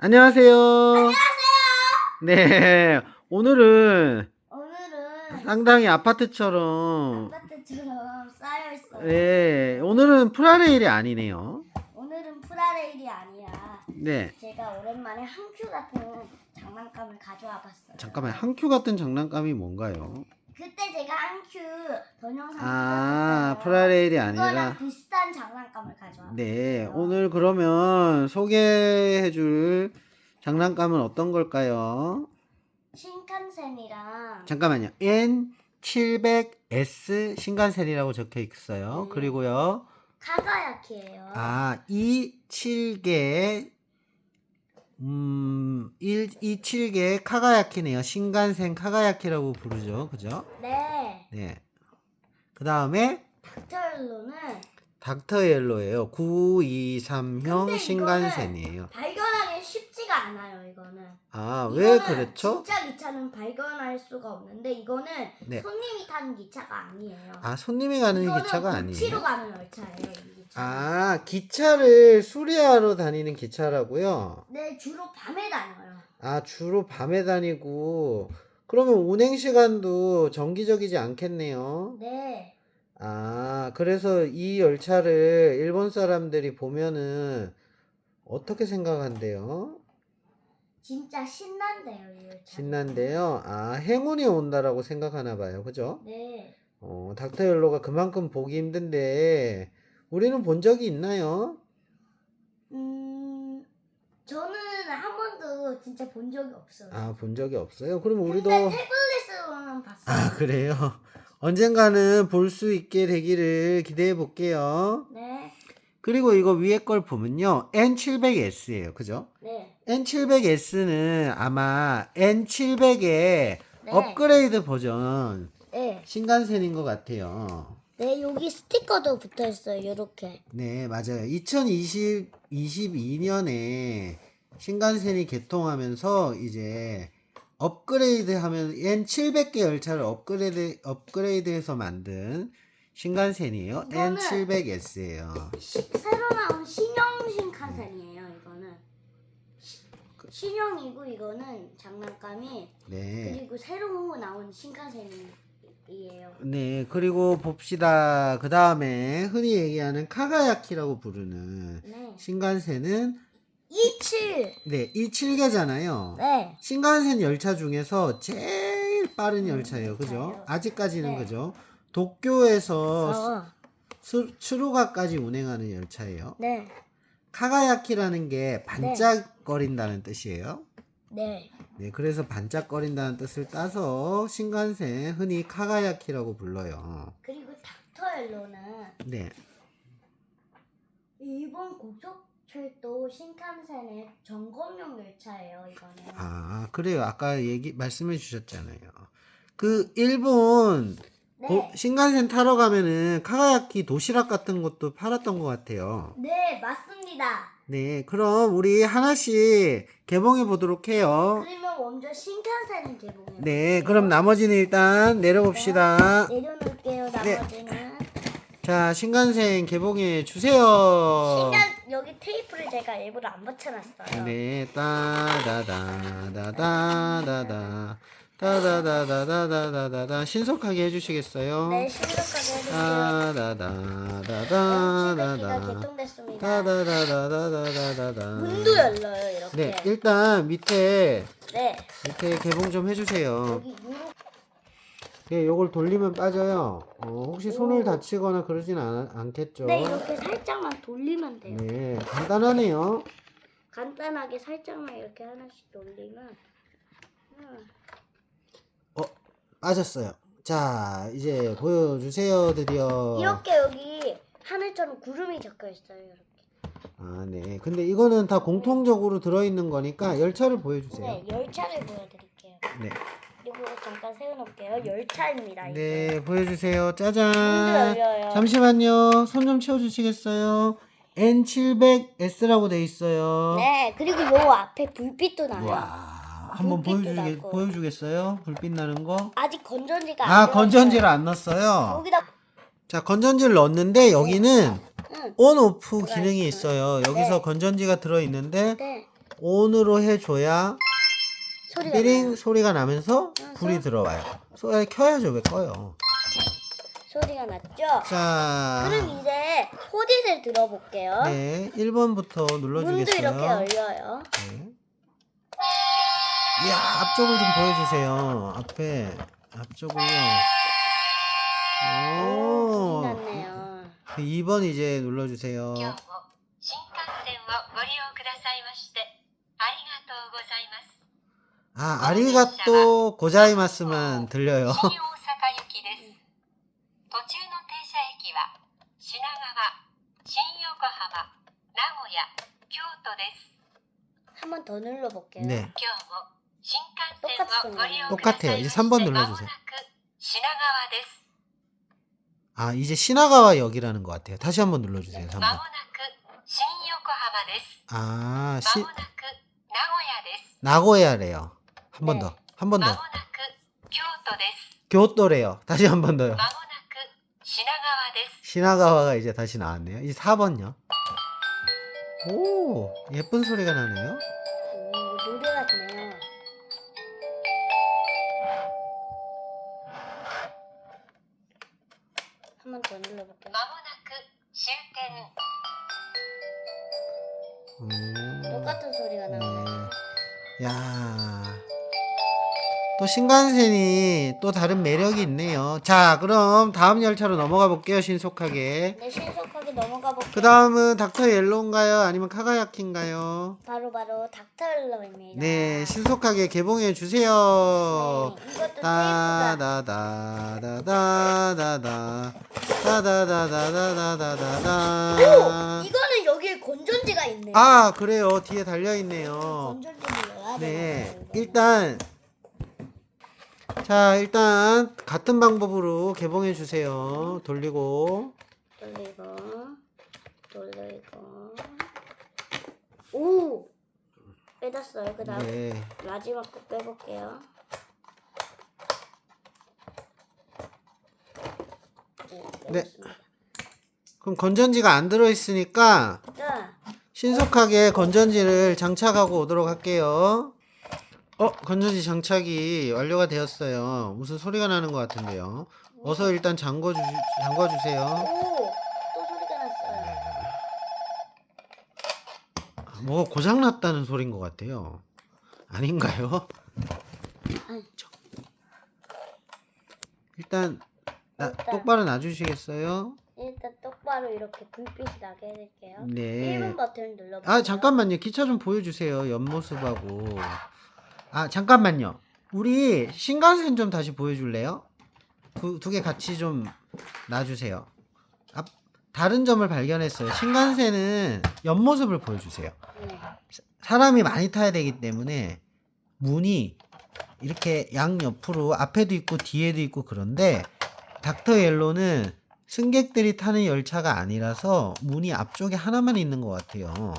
안녕하세요. 네, 오늘은 오늘은 상당히 아파트처럼, 아파트처럼 쌓여 있어요. 네, 오늘은 프라레일이 아니네요. 오늘은 프라레일이 아니라 네, 제가 오랜만에 한큐 같은 장난감을 가져와 봤어요. 잠깐만, 한큐 같은 장난감이 뭔가요? 그때 제가 한큐 동영상 아. 프라레일이 그거랑 아니라, 비슷한 장난감을 가져와. 네, 오늘 그러면 소개해줄 장난감은 어떤 걸까요? 신칸센이랑 잠깐만요. N700S 신간센이라고 적혀 있어요. 네. 그리고요. 카가야키예요. 아, 이 7개 음, 1, 이 7개 카가야키네요. 신간센 카가야키라고 부르죠. 그죠? 네. 네. 그 다음에 닥터일로는 닥터 옐로예요. 923형 근데 신간센이에요. 발견하기 쉽지가 않아요. 이거는. 아, 왜 이거는 그렇죠? 진짜 기차는 발견할 수가 없는데 이거는 네. 손님이 타는 기차가 아니에요. 아, 손님이 가는 이거는 기차가 아니에요. 가는 열차예요. 이 기차. 아, 기차를 수리하러 다니는 기차라고요? 네, 주로 밤에 다녀요. 아, 주로 밤에 다니고, 그러면 운행 시간도 정기적이지 않겠네요. 네. 아, 그래서 이 열차를 일본 사람들이 보면은 어떻게 생각한대요? 진짜 신난대요, 이 열차. 신난데요. 아, 행운이 온다라고 생각하나 봐요. 그죠? 네. 어, 닥터 옐로가 그만큼 보기 힘든데, 우리는 본 적이 있나요? 음, 저는 한 번도 진짜 본 적이 없어요. 아, 본 적이 없어요? 그럼 우리도. 근데 태블릿으로는 봤어요. 아, 그래요? 언젠가는 볼 수 있게 되기를 기대해 볼게요. 네. 그리고 이거 위에 걸 보면요. N700S예요. 그죠? 네. N700S는 아마 N700의 네. 업그레이드 버전 네. 신간센인 것 같아요. 네, 여기 스티커도 붙어 있어요. 요렇게. 네, 맞아요. 2020, 22년에 신간센이 개통하면서 이제 업그레이드 하면 N700개 열차를 업그레이드, 업그레이드해서 만든 신간센이에요. N700S예요. 시- 새로 나온 신형 신칸센이에요, 이거는. 시- 신형이고 이거는 장난감이 네. 그리고 새로 나온 신칸센이에요. 네, 그리고 봅시다. 그 다음에 흔히 얘기하는 카가야키라고 부르는 네. 신간센은 27. 네, 이 7개잖아요. 네. 신간센 열차 중에서 제일 빠른 열차예요. 그죠? 아직까지는 네. 그죠? 도쿄에서 어. 수, 추루가까지 운행하는 열차예요. 네. 카가야키라는 게 반짝거린다는 뜻이에요. 네. 네, 그래서 반짝거린다는 뜻을 따서 신간센 흔히 카가야키라고 불러요. 그리고 닥터엘로는 네. 일본 고속 철도 신칸센의 점검용 열차예요, 이거는. 아, 그래요. 아까 얘기 말씀해 주셨잖아요. 그 일본 네. 고- 신간센 타러 가면은 카가야키 도시락 같은 것도 팔았던 것 같아요. 네, 맞습니다. 네, 그럼 우리 하나씩 개봉해 보도록 해요. 그러면 먼저 신칸센을 개봉해요. 네, 그럼 나머지는 일단 내려봅시다. 내려놓을게요, 네. 나머지는. 자, 신간센 개봉해 주세요. 신간 여기 테이프를 제가 일부러 안 붙여놨어요. 네, 따다다다다다다. 따다다다다다다다. 신속하게 해주시겠어요? 네, 신속하게 해주세요. 개통됐습니다. 따다다다다다다다. 문도 열려요, 이렇게. 네, 일단 밑에 네, 밑에 개봉 좀 해주세요. 여기 네, 요걸 돌리면 빠져요. 어, 혹시 손을 다치거나 그러진 않, 않겠죠? 네, 이렇게 살짝만 돌리면 돼요. 네, 간단하네요. 간단하게 살짝만 이렇게 하나씩 돌리면 음, 어, 빠졌어요. 자, 이제 보여주세요, 드디어. 이렇게 여기 하늘처럼 구름이 적혀 있어요. 이렇게. 아, 네. 근데 이거는 다 공통적으로 들어있는 거니까 열차를 보여주세요. 네, 열차를 보여드릴게요. 네. 그리고 잠깐 세워놓을게요. 열차입니다. 이거. 네, 보여주세요. 짜잔. 문도 열려요. 잠시만요. 손 좀 채워주시겠어요? N700S라고 돼 있어요. 네, 그리고 요 앞에 불빛도 나요. 와, 한번 불빛도 보여주게, 나고. 보여주겠어요? 불빛 나는 거? 아직 건전지가 안 아, 들어갔어요. 건전지를 안 넣었어요. 여기다 자, 건전지를 넣었는데 여기는 응. 온 오프 기능이 있어요. 있어요. 여기서 네. 건전지가 들어 있는데 네. 온으로 해줘야 소리가 삐링 나요. 소리가 나면서 나서? 불이 들어와요. 소 켜야죠 왜 꺼요? 소리가 났죠? 자, 그럼 이제 소리를 들어볼게요. 네 1번부터 문도 눌러주겠어요. 이렇게 열려요. 네. 이야 앞쪽을 좀 보여주세요. 앞에 앞쪽을요. 소리 오. 났네요. 2번 이제 눌러주세요. 今日も新幹線をご利用くださいましてありがとうございます。 아 아리가또 고자이마스만 들려요. 新大阪行きです。途中の停車駅は品川、新横浜、名古屋、京都です。 한 번 더 눌러볼게요. 네. 今日も新幹線をご利用くださいま 똑같아요. して 이제 3번 まも 눌러주세요. なく品川です。 아 이제 시나가와 역이라는 것 같아요. 다시 한번 눌러주세요. ま 3번. もなく新横浜です。 아 ま 시, もなく名古屋です。 나고야래요. 한 번 네. 더. 한 번 まも 더. なく京都です。 교토래요. 다시 한 번 더요. まもなく品川です。 시나가와가 이제 다시 나왔네요. 이제 4번요. 오 예쁜 소리가 나네요. 오, 노래 같네요. 한 번 더 눌러볼게요. まもなく終点 음, 똑같은 소리가 나네요. 네. 야. 또 신간센이 또 다른 매력이 있네요. 자, 그럼 다음 열차로 넘어가 볼게요. 신속하게. 네, 신속하게 넘어가 볼게요. 그 다음은 닥터 옐로인가요? 아니면 카가야키인가요? 바로 바로 닥터일러입니다. 네, 신속하게 개봉해 주세요. 네, 이것도 테이프가 따다다다다다다다 따다다다다다다다 오! 이거는 여기에 건전지가 있네요. 아 그래요 뒤에 달려 있네요. 건전지를 넣어야 네 되나요? 일단 자 일단 같은 방법으로 개봉해 주세요. 돌리고 돌리고 돌리고 오 빼졌어요. 그다음 네 마지막 거 빼볼게요. 네. 빼졌습니다. 그럼 건전지가 안 들어 있으니까 자, 신속하게 건전지를 장착하고 오도록 할게요. 어, 건전지 장착이 완료가 되었어요. 무슨 소리가 나는 것 같은데요. 어서 일단 잠궈 주, 잠궈 주세요. 오, 또 소리가 났어요. 뭐 고장 났다는 소린 것 같아요. 아닌가요? 아니. 일단 나, 일단. 똑바로 놔주시겠어요? 일단 똑바로 이렇게 불빛이 나게 해줄게요. 네. 1번 버튼 눌러볼게요. 아 잠깐만요. 기차 좀 보여주세요. 옆모습하고. 아 잠깐만요. 우리 신간센 좀 다시 보여줄래요? 두 개 같이 좀 놔주세요. 앞 다른 점을 발견했어요. 신간센은 옆모습을 보여주세요. 네. 사람이 많이 타야 되기 때문에 문이 이렇게 양 옆으로 앞에도 있고 뒤에도 있고 그런데 닥터 옐로는 승객들이 타는 열차가 아니라서 문이 앞쪽에 하나만 있는 것 같아요.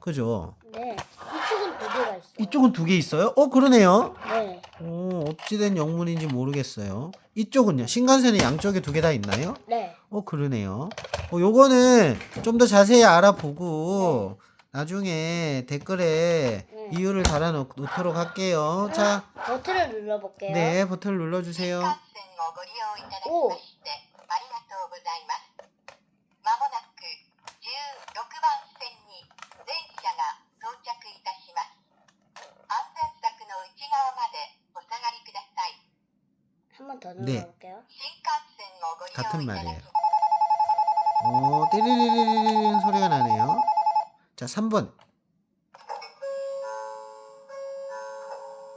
그죠? 네. 이쪽은 두 개가 있어요. 이쪽은 두 개 있어요? 어, 그러네요. 네. 오, 어찌된 영문인지 모르겠어요. 이쪽은요? 신간센은 양쪽에 두 개 다 있나요? 네. 어, 그러네요. 어, 요거는 좀 더 자세히 알아보고 나중에 댓글에 네. 이유를 달아 놓, 놓도록 할게요. 자, 버튼을 눌러볼게요. 네, 버튼을 눌러주세요. 新幹線をご利用いただきおましてありがとうございます。 더 네. 눌러볼게요. 같은 말이에요. 오, 어, 띠리리리리리 소리가 나네요. 자, 3번.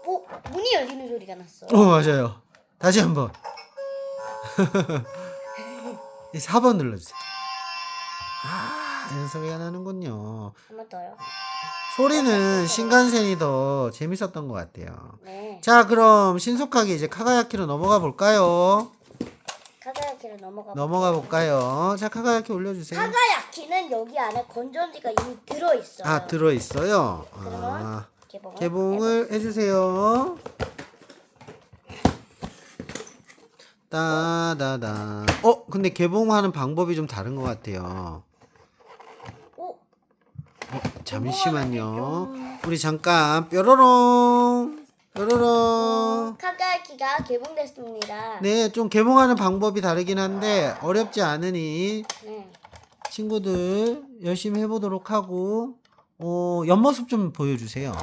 오, 어, 문이 열리는 소리가 났어. 오, 어, 맞아요. 다시 한 번. 4번 눌러주세요. 아, 이런 소리가 나는군요. 한 번 더요. 소리는 네, 네, 네. 신간센이 더 재밌었던 것 같아요. 네. 자, 그럼 신속하게 이제 카가야키로 넘어가 볼까요? 카가야키를 넘어가. 넘어가 볼까요? 자, 카가야키 올려주세요. 카가야키는 여기 안에 건전지가 이미 들어 있어요. 아, 들어 있어요. 아, 그러면 개봉을, 개봉을 해주세요. 따다다. 어, 근데 개봉하는 방법이 좀 다른 것 같아요. 오, 잠시만요. 우리 잠깐 뾰로롱 뾰로롱 카가야키가 개봉됐습니다. 네, 좀 개봉하는 방법이 다르긴 한데 어렵지 않으니 네. 친구들 열심히 해보도록 하고 어, 옆모습 좀 보여주세요.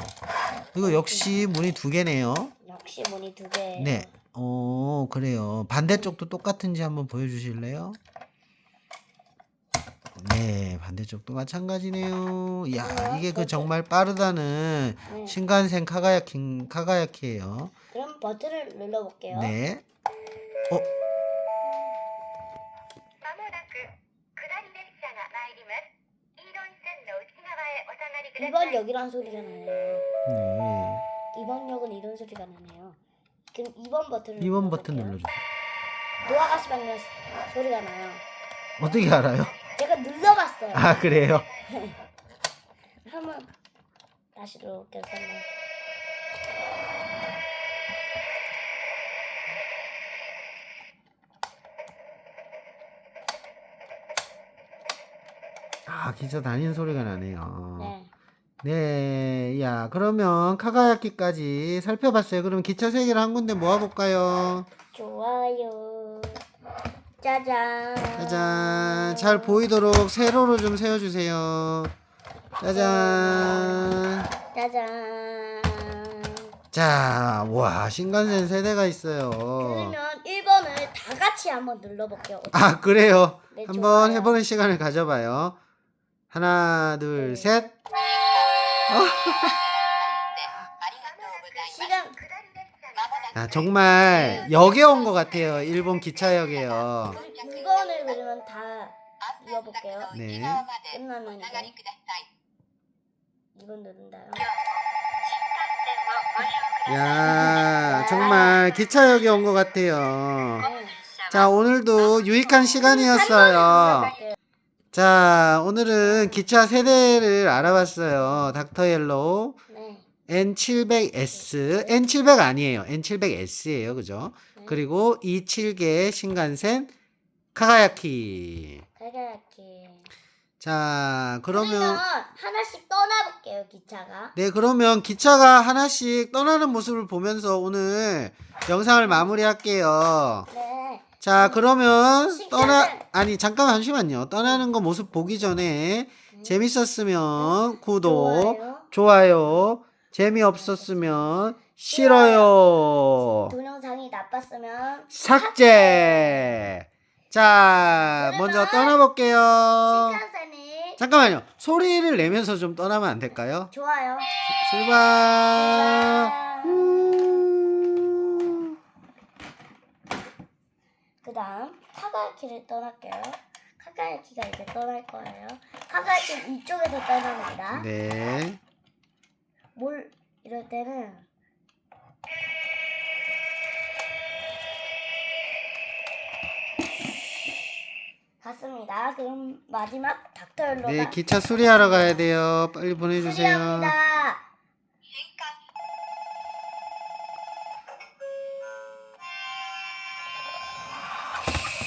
이거 역시 문이 두 개네요. 역시 문이 두 개. 네. 어, 그래요. 반대쪽도 똑같은지 한번 보여주실래요? 네, 반대쪽도 마찬가지네요. 이야, 이게 그 정말 빠르다는 네. 신간센 카가야키, 카가야키예요. 그럼 버튼을 눌러볼게요. 네. 어, まもなく下り列車が参ります黄色い線の内側へお下がりくださ 2번 い 역이란 소리가 나네요. 네. 2번 역은 이런 소리가 나네요. 그럼 2번 버튼을 2번 버튼 눌러볼게요. 눌러주세요. 노아가시 방면 소리가 나요. 어떻게 알아요? 제가 눌러봤어요. 아, 그래요? 한번 다시 눌러볼게요. 한번. 아, 기차 다니는 소리가 나네요. 네. 네, 야, 그러면 카가야키까지 살펴봤어요. 그럼 기차 세 개를 한 군데 모아볼까요? 좋아요. 짜잔. 짜잔. 잘 보이도록 세로로 좀 세워주세요. 짜잔. 짜잔. 자, 와, 신간센 세대가 있어요. 그러면 1번을 다 같이 한번 눌러볼게요. 아, 그래요. 네, 한번 좋아요. 해보는 시간을 가져봐요. 하나, 둘, 네. 셋. あ 아, 정말 네. 역에 온 것 같아요. 일본 기차역에요. 이건을 그러면 다 읽어볼게요. 네. 끝나면 이제 2번 누른다요. 야, 정말 기차역에 온 것 같아요. 네. 자, 오늘도 유익한 시간이었어요. 자, 오늘은 기차 세대를 알아봤어요. 닥터 옐로우. N700S, N700 아니에요. N700S예요. 그죠? 네. 그리고 27개 신간센 카가야키. 가가야키. 자, 그러면 그러면 하나씩 떠나볼게요 기차가. 네, 그러면 기차가 하나씩 떠나는 모습을 보면서 오늘 영상을 마무리할게요. 네. 자, 그러면 신기하네. 떠나 아니 잠깐 잠시만요. 떠나는 거 모습 보기 전에 네. 재밌었으면 구독, 좋아요. 좋아요. 재미없었으면 싫어요. 동영상이 나빴으면 삭제. 자, 먼저 떠나볼게요. 신칸센이 잠깐만요. 소리를 내면서 좀 떠나면 안 될까요? 좋아요. 출발. 음. 그다음 카가야키를 떠날게요. 카가야키가 이제 떠날 거예요. 카가야키 이쪽에서 떠납니다. 네. 뭘 이럴 때는 봤습니다. 그럼 마지막 닥터로 네, 기차 수리하러 가야 돼요. 빨리 보내주세요. 수리합니다.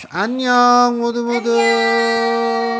안녕 모두 모두. 안녕.